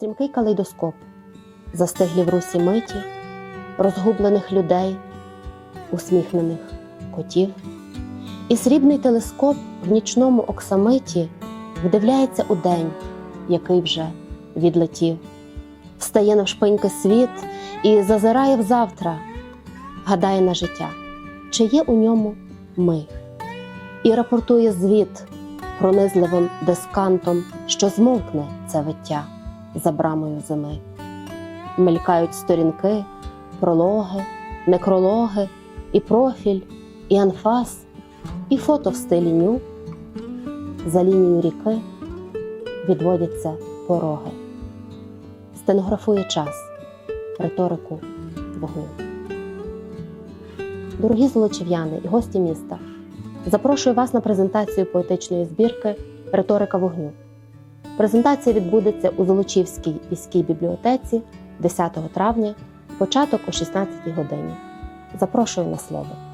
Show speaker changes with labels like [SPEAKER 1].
[SPEAKER 1] Стрімкий калейдоскоп, застиглі в русі миті, розгублених людей, усміхнених котів, і срібний телескоп в нічному оксамиті вдивляється у день, який вже відлетів, встає навшпиньки світ і зазирає в завтра, гадає на життя, чи є у ньому ми, і рапортує звіт пронизливим дискантом, що змовкне це виття за брамою зими. Мелькають сторінки, прологи, некрологи, і профіль, і анфас, і фото в стилі ню. За лінією ріки відводяться пороги. Стенографує час, риторику вогню. Дорогі золочів'яни і гості міста, запрошую вас на презентацію поетичної збірки Риторика вогню. Презентація відбудеться у Золочівській міській бібліотеці 10 травня, початок о 16 годині. Запрошую на слово.